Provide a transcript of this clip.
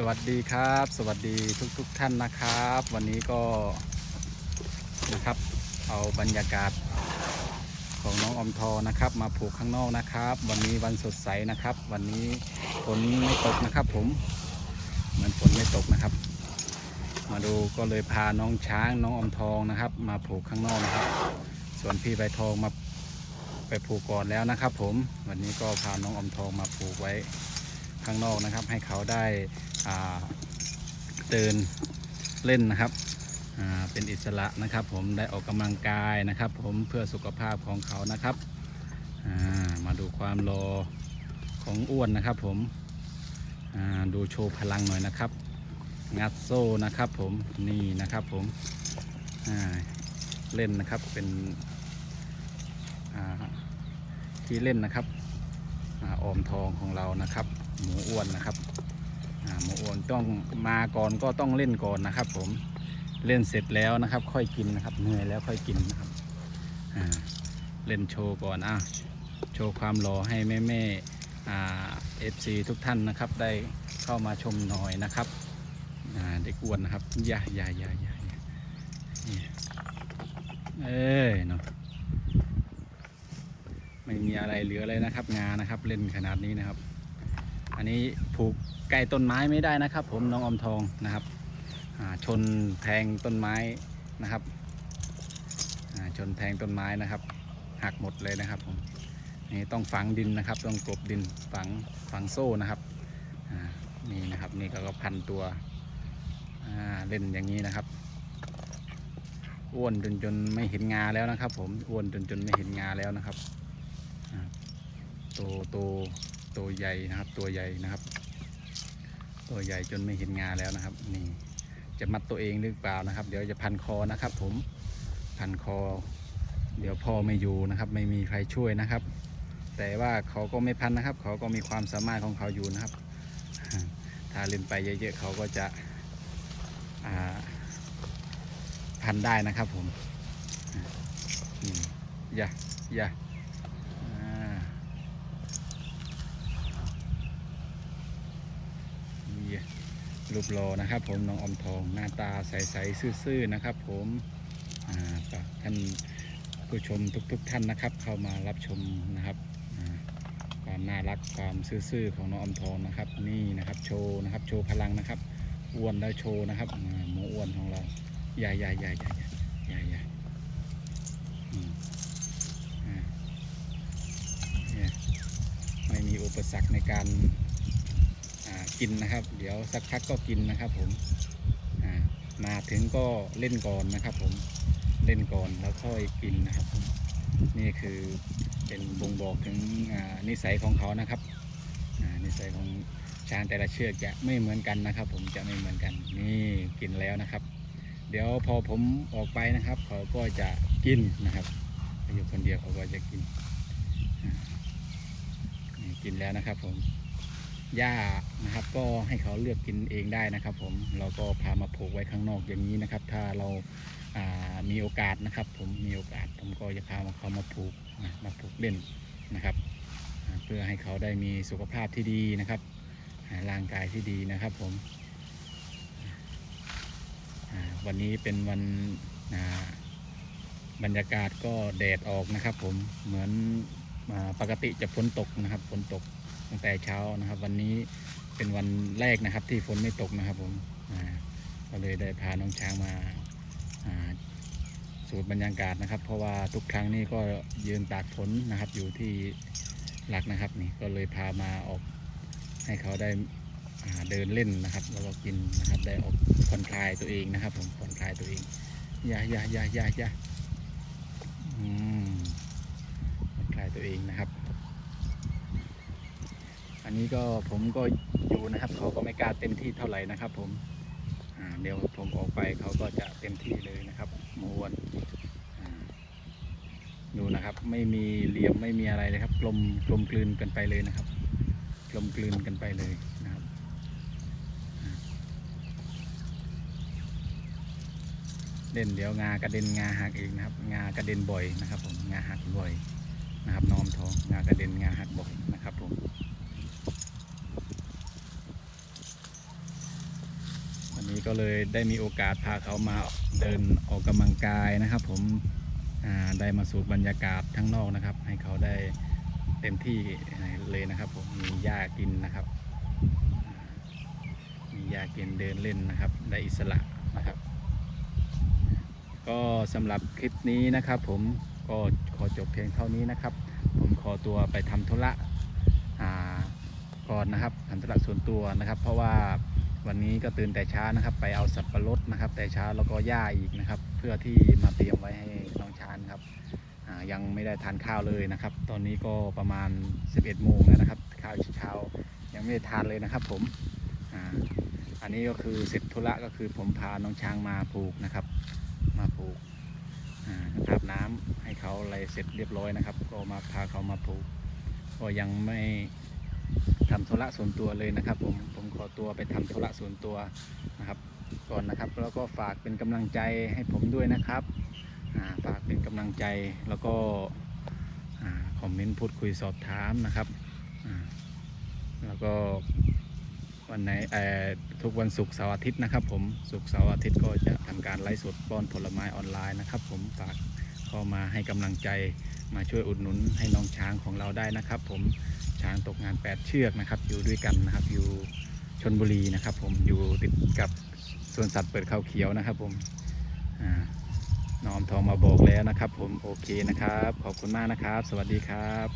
สวัสดีครับ สวัสดีทุกๆทท่านนะครับ วันนี้ก็นะครับ เอาบรรยากาศของน้องอมทอนะครับ มาผูกข้างนอกนะครับ วันนี้วันสดใสนะครับ วันนี้ฝนไม่ตกนะครับ ผมเหมือนฝนไม่ตกนะครับ มาดูก็เลยพาน้องช้างน้องอมทองนะครับ มาผูกข้างนอกนะครับ ส่วนพี่ใบทองมาไปผูกก่อนแล้วนะครับ ผมวันนี้ก็พาน้องอมทองมาผูกไว้ข้างนอกนะครับให้เขาได้ เดินเล่นนะครับเป็นอิสระนะครับ ผมได้ออกกำลังกายนะครับ ผมเพื่อสุขภาพของเขานะครับามาดูความรอของอ้วนนะครับ ผมดูโชว์พลังหน่อยนะครับ งัดโซ่นะครับผมนี่นะครับผมเล่นนะครับเป็นที่เล่นนะครับอออมทองของเรานะครับ หมูอ้วนนะครับ หมูอ้วนต้องมาก่อนก็ต้องเล่นก่อนนะครับ ผมเล่นเสร็จแล้วนะครับ ค่อยกินนะครับเหนื่อยแล้วค่อยกินนะครับเล่นโชว์ก่อนอะโชว์ความหล่อให้แม่แม่เอฟซีทุกท่านนะครับ ได้เข้ามาชมหน่อยนะครับอ่าเด็กอ้วนนะครับอย่าอย่าอย่าอย่าอย่านี่เอ้ยเนาะไม่มีอะไรเหลือเลยนะครับ งานนะครับ เล่นขนาดนี้นะครับ อันนี้ผูกใกล้ต้นไม้ไม่ได้นะครับ ผมน้องอมทองนะครับชนแทงต้นไม้นะครับชนแทงต้นไม้นะครับหักหมดเลยนะครับผมนี่ต้องฝังดินนะครับ ต้องกลบดินฝังฝังโซ่นะครับนี่นะครับนี่ก็พันตัวเล่นอย่างนี้นะครับ อ้วนจนจนไม่เห็นงาแล้วนะครับ ผมอ้วนจนจนไม่เห็นงาแล้วนะครับโตโต โตใหญ่นะครับ ตัวใหญ่นะครับ ตัวใหญ่จนไม่เห็นงาแล้วนะครับ นี่จะมัดตัวเองหรือเปล่านะครับ เดี๋ยวจะพันคอนะครับ ผมพันคอ เดี๋ยวพ่อไม่อยู่นะครับ ไม่มีใครช่วยนะครับ แต่ว่าเขาก็ไม่พันนะครับ เขาก็มีความสามารถของเขาอยู่นะครับ ถ้าเล่นไปเยอะๆเขาก็จะพันได้นะครับผมนี่อย่าอย่าอ่านี่ รูปโลอนะครับ ผมน้องอมทองหน้าตาใสๆซื่อๆนะครับ ผมฝากท่านผู้ชมทุกๆท่านนะครับ เข้ามารับชมนะครับความน่ารักความซื่อๆของน้องอมทองนะครับ นี่นะครับโชว์นะครับ โชว์พลังนะครับอ้วนแล้วโชว์นะครับหมูอ้วนของเราใหญ่ใหญ่ใหญ่ใหญ่ใหญ่ใหญ่ไม่มีอุปสรรคในการ กินนะครับ เดี๋ยวสักพักก็กินนะครับ ผมมาถึงก็เล่นก่อนนะครับ ผมเล่นก่อนแล้วค่อยกินนะครับ นี่คือเป็นบ่งบอกถึงนิสัยของเขานะครับนิสัยของช้างแต่ละเชือกจะไม่เหมือนกันนะครับ ผมจะไม่เหมือนกันนี่กินแล้วนะครับ เดี๋ยวพอผมออกไปนะครับ เขาก็จะกินนะครับอยู่คนเดียวเขาก็จะกินกินแล้วนะครับผม หญ้านะครับ ก็ให้เขาเลือกกินเองได้นะครับ ผมเราก็พามาผูกไว้ข้างนอกอย่างนี้นะครับ ถ้าเราามีโอกาสนะครับ ผมมีโอกาสผมก็จะพาเขามาผูกมาผูกเล่นนะครับ เพื่อให้เขาได้มีสุขภาพที่ดีนะครับร่างกายที่ดีนะครับ ผมวันนี้เป็นวันบรรยากาศก็แดดออกนะครับ ผมเหมือนปกติจะฝนตกนะครับฝนตก ตั้งแต่เช้านะครับ วันนี้เป็นวันแรกนะครับ ที่ฝนไม่ตกนะครับผมก็เลยได้พาน้องช้างมาสูตรบรรยากาศนะครับ เพราะว่าทุกครั้งนี่ก็ยืนตากฝนนะครับอยู่ที่หลักนะครับนี่ก็เลยพามาออกให้เขาได้เดินเล่นนะครับแล้วก็กินนะครับได้ออกผ่อนคลายตัวเองนะครับ ผมผ่อนคลายตัวเองอย่าอย่าอย่าอย่าอย่าผ่อนคลายตัวเองนะครับ อันนี้ก็ผมก็อยู่นะครับ เขาก็ไม่กล้าเต็มที่เท่าไหร่นะครับ ผมเดี๋ยวผมออกไปเขาก็จะเต็มที่เลยนะครับมวนดูนะครับ ไม่มีเหลี่ยมไม่มีอะไรเลยครับ กลมกลมกลืนกันไปเลยนะครับ กลมกลืนกันไปเลยนะครับเด่นเดี๋ยวงากระเด็นงาหักเองนะครับ งากระเด็นบ่อยนะครับ ผมงาหักบ่อยนะครับน้อมทองงากระเด็นงาหักบ่อยนะครับผม ก็เลยได้มีโอกาสพาเขามาเดินออกกำลังกายนะครับ ผมได้มาสูดบรรยากาศข้างนอกนะครับ ให้เขาได้เต็มที่เลยนะครับผมมีหญ้ากินนะครับ มีหญ้ากินเดินเล่นนะครับ ได้อิสระนะครับ ก็สำหรับคลิปนี้นะครับ ผมก็ขอจบเพียงเท่านี้นะครับ ผมขอตัวไปทำธุระก่อนนะครับทำธุระส่วนตัวนะครับ เพราะว่า วันนี้ก็ตื่นแต่เช้านะครับ ไปเอาสับปะรดนะครับ แต่เช้าแล้วก็หญ้าอีกนะครับ เพื่อที่มาเตรียมไว้ให้น้องชานครับยังไม่ได้ทานข้าวเลยนะครับ ตอนนี้ก็ประมาณ 11 โมงแล้วนะครับ ข้าวเช้ายังไม่ได้ทานเลยนะครับ ผมออันนี้ก็คือเสร็จธุระก็คือผมพาน้องช้างมาปลูกนะครับ มาปลูกอาบน้ำให้เขาอะไรเสร็จเรียบร้อยนะครับ ก็มาพาเขามาปลูก ก็ยังไม่ ทำธุระส่วนตัวเลยนะครับ ผมผมขอตัวไปทำธุระส่วนตัวนะครับก่อนนะครับ แล้วก็ฝากเป็นกำลังใจให้ผมด้วยนะครับฝากเป็นกำลังใจแล้วก็คอมเมนต์พูดคุยสอบถามนะครับแล้วก็วันไหนเอ่อทุกวันศุกร์เสาร์อาทิตย์นะครับ ผมศุกร์เสาร์อาทิตย์ก็จะทำการไลฟ์สดป้อนผลไม้ออนไลน์นะครับ ผมฝากเข้ามาให้กำลังใจมาช่วยอุดหนุนให้น้องช้างของเราได้นะครับ ผม ช้างตกงาน 8 เชือกนะครับ อยู่ด้วยกันนะครับ อยู่ชนบุรีนะครับ ผมอยู่ติดกับสวนสัตว์เปิดเขาเขียวนะครับ ผมน้องอมทองมาบอกแล้วนะครับ ผมโอเคนะครับ ขอบคุณมากนะครับ สวัสดีครับ